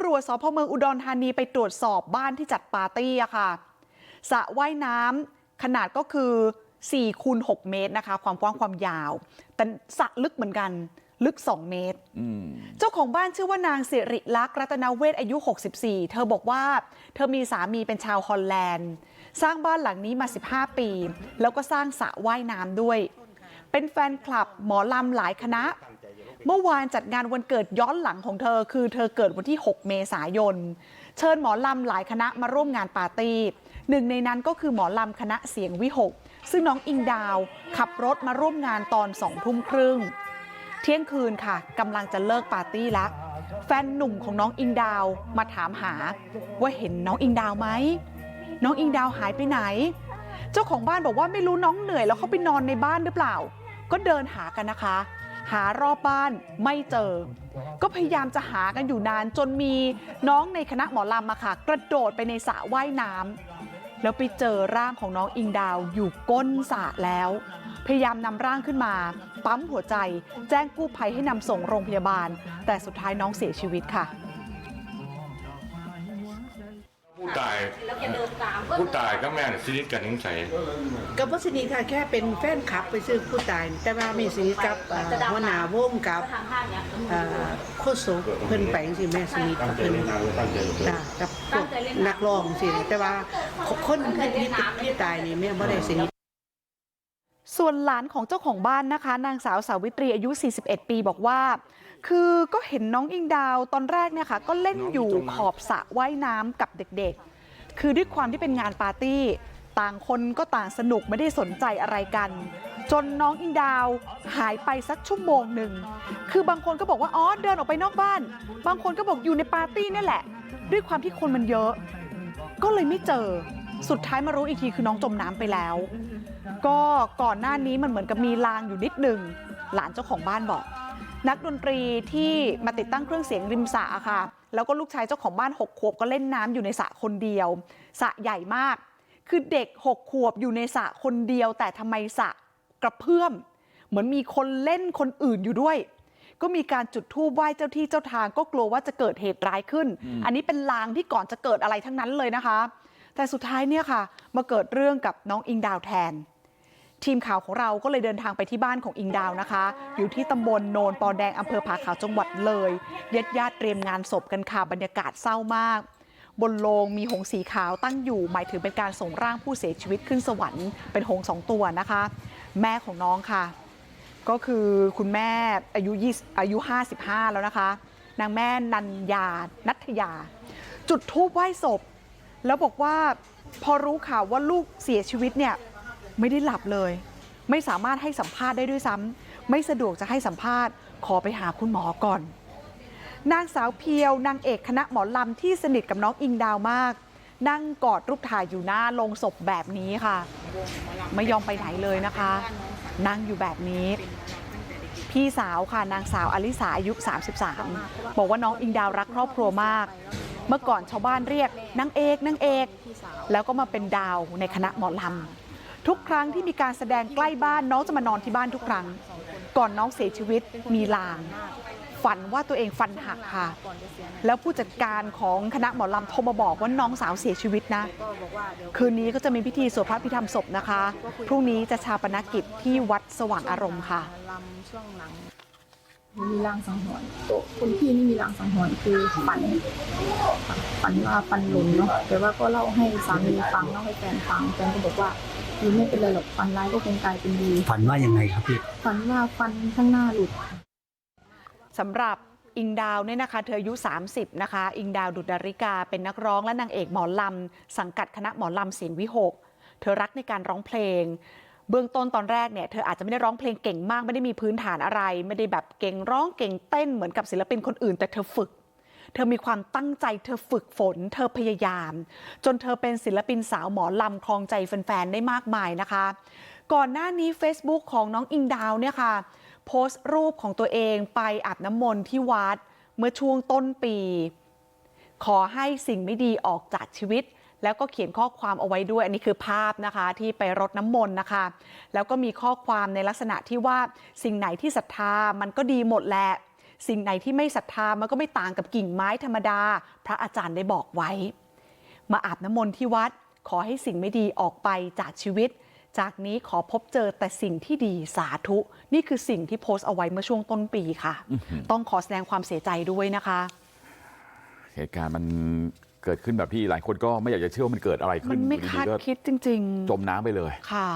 ำรวจสพเมืองอุดรธานีไปตรวจสอบบ้านที่จัดปาร์ตี้อะค่ะสระว่ายน้ำขนาดก็คือ4คูณ6เมตรนะคะ ความกว้างความยาว แต่สระลึกเหมือนกันลึก2เมตรอืมเจ้าของบ้านชื่อว่านางสิริลักษณ์รัตนเวทอายุ 64 เธอบอกว่า เธอมีสามีเป็นชาวฮอลแลนด์ สร้างบ้านหลังนี้มา 15 ปี แล้วก็สร้างสระว่ายน้ำด้วย เป็นแฟนคลับหมอลำหลายคณะ เมื่อวานจัดงานวันเกิดย้อนหลังของเธอคือเธอเกิดวันที่ 6 เมษายน เชิญหมอลำหลายคณะมาร่วมงานปาร์ตี้หนึ่งในนั้นก็คือหมอลำคณะเสียงวิหก ซึ่งน้องอิงดาวขับรถมาร่วมงานตอนสองทุ่มครึ่ง เที่ยงคืนค่ะกำลังจะเลิกปาร์ตี้แล้ว แฟนหนุ่มของน้องอิงดาวมาถามหา ว่าเห็นน้องอิงดาวไหมน้องอิงดาวหายไปไหน เจ้าของบ้านบอกว่าไม่รู้น้องเหนื่อยแล้วเข้าไปนอนในบ้านหรือเปล่า ก็เดินหากันนะคะ หารอบบ้านไม่เจอก็พยายามจะหากันอยู่นานจนมีน้องในคณะหมอลำอะค่ะกระโดดไปในสระว่ายน้ำแล้วไปเจอร่างของน้องอิงดาวอยู่ก้นสระแล้วพยายามนำร่างขึ้นมาปั๊มหัวใจแจ้งกู้ภัยให้นำส่งโรงพยาบาลแต่สุดท้ายน้องเสียชีวิตค่ะ ผู้ตายผู้ตายก็แม่นสนิทกันนิสัยกับวัสนีค่ะแค่เป็นแฟนคลับไปซื้อผู้ตาย แต่ว่ามีสนิทกับเอ่อหัวหน้าวงกับเอ่อโคโซกเพิ่นไปจังซี่แม่สนิทกับเพิ่นจ้ะกับพวกนักร้องสิแต่ว่าคนที่ที่ที่ตายนี่แม่บ่ได้สนิท ส่วนหลานของเจ้าของบ้านนะคะ นางสาวสาวิตรีอายุ 41 ปีบอกว่า คือก็เห็นน้องอิงดาวตอนแรกเนี่ยค่ะก็เล่นอยู่ขอบสระว่ายน้ำกับเด็กๆ คือด้วยความที่เป็นงานปาร์ตี้ต่างคนก็ต่างสนุกไม่ได้สนใจอะไรกันจนน้องอิงดาวหายไปสักชั่วโมงหนึ่งคือบางคนก็บอกว่าอ๋อเดินออกไปนอกบ้าน บางคนก็บอกอยู่ในปาร์ตี้นี่แหละ ด้วยความที่คนมันเยอะ ก็เลยไม่เจอสุดท้ายมารู้อีกทีคือน้องจมน้ำไปแล้ว ก็ก่อนหน้านี้มันเหมือนกับมีลางอยู่นิดหนึ่ง หลานเจ้าของบ้านบอกนักดนตรีที่มาติดตั้งเครื่องเสียงริมสระอะค่ะแล้วก็ลูกชายเจ้าของบ้านหกขวบก็เล่นน้ำอยู่ในสระคนเดียวสระใหญ่มากคือเด็กหกขวบอยู่ในสระคนเดียว แต่ทำไมสระกระเพื่อม เหมือนมีคนเล่นคนอื่นอยู่ด้วย ก็มีการจุดธูปไหว้เจ้าที่เจ้าทางก็กลัวว่าจะเกิดเหตุร้ายขึ้น อันนี้เป็นลางที่ก่อนจะเกิดอะไรทั้งนั้นเลยนะคะ แต่สุดท้ายเนี่ยค่ะ มาเกิดเรื่องกับน้องอิงดาวแทน ทีมข่าวของเราก็เลยเดินทางไปที่บ้านของอิงดาวนะคะอยู่ที่ตำบลโนนปอแดงอำเภอผาขาวจังหวัดเลยญาติญาติเตรียมงานศพกันค่ะบรรยากาศเศร้ามาก บนโลงมีหงสีขาวตั้งอยู่หมายถึงเป็นการส่งร่างผู้เสียชีวิตขึ้นสวรรค์เป็นหงส์สองตัวนะคะ แม่ของน้องค่ะ ก็คือคุณแม่อายุ20อายุ55แล้วนะคะ นางแม่นันยานัทยา จุดทูบไหว้ศพ แล้วบอกว่าพอรู้ข่าวว่าลูกเสียชีวิตเนี่ย ไม่ได้หลับเลย ไม่สามารถให้สัมภาษณ์ได้ด้วยซ้ำไม่สะดวกจะให้สัมภาษณ์ ขอไปหาคุณหมอก่อน นางสาวเพียวนางเอกคณะหมอลำที่สนิทกับน้องอิงดาวมาก นั่งกอดรูปถ่ายอยู่หน้าโลงศพแบบนี้ค่ะ ไม่ยอมไปไหนเลยนะคะ นั่งอยู่แบบนี้พี่สาวค่ะนางสาวอลิสาอายุ 33 บอกว่าน้องอิงดาวรักครอบครัวมาก เมื่อก่อนชาวบ้านเรียกนางเอกนางเอก แล้วก็มาเป็นดาวในคณะหมอลำ ทุกครั้งที่มีการแสดงใกล้บ้านน้องจะมานอนที่บ้านทุกครั้ง ก่อนน้องเสียชีวิตมีลาง ฝันว่าตัวเองฟันหักค่ะ แล้วผู้จัดการของคณะหมอลำโทรมาบอกว่าน้องสาวเสียชีวิตนะ คืนนี้ก็จะมีพิธีสวดพระพิธรรมศพนะคะ พรุ่งนี้จะชาปนกิจที่วัดสว่างอารมณ์ค่ะ มีรางสังหรณ์คุณพี่นี่มีรางสังหรณ์คือฝันฝันว่าฟันหล่นเนาะแต่ว่าก็เล่าให้สามีฟังเล่าให้แฟนฟังแฟนก็บอกว่ายูไม่เป็นไรหรอกฟันร้ายก็คงกลายเป็นดีฝันว่ายังไงครับพี่ฝันว่าฟันข้างหน้าหลุดสำหรับอิงดาวเนี่ยนะคะเธออายุ 30 นะคะ อิงดาวดุจดาริกาเป็นนักร้องและนางเอกหมอลำ สังกัดคณะหมอลำเสียงวิหก เธอรักในการร้องเพลง เบื้องต้นตอนแรกเนี่ยเธออาจจะไม่ได้ร้องเพลงเก่งมากไม่ได้มีพื้นฐานอะไรไม่ได้แบบเก่งร้องเก่งเต้นเหมือนกับศิลปินคนอื่นแต่เธอฝึก เธอมีความตั้งใจเธอฝึกฝน เธอพยายาม จนเธอเป็นศิลปินสาวหมอลำคลองใจแฟนๆได้มากมายนะคะ ก่อนหน้านี้ Facebook ของน้องอิงดาวเนี่ยค่ะ โพสต์รูปของตัวเองไปอาบน้ำมนต์ที่วัดเมื่อช่วงต้นปี ขอให้สิ่งไม่ดีออกจากชีวิต แล้วก็เขียนข้อความเอาไว้ด้วยอันนี้คือภาพนะคะที่ไปรดน้ำมนต์นะคะแล้วก็มีข้อความในลักษณะที่ว่าสิ่งไหนที่ศรัทธามันก็ดีหมดแหละสิ่งไหนที่ไม่ศรัทธามันก็ไม่ต่างกับกิ่งไม้ธรรมดาพระอาจารย์ได้บอกไว้ มาอาบน้ำมนต์ที่วัดขอให้สิ่งไม่ดีออกไปจากชีวิต จากนี้ขอพบเจอแต่สิ่งที่ดีสาธุ นี่คือสิ่งที่โพสต์เอาไว้เมื่อช่วงต้นปีค่ะ ต้องขอแสดงความเสียใจด้วยนะคะ เหตุการณ์มัน เกิดขึ้นแบบที่หลายคนก็ไม่อยากจะเชื่อว่ามันเกิดอะไรขึ้มันนไม่อยู่คาดๆก็คิดจริงจมน้ำไปเลยๆค่ะ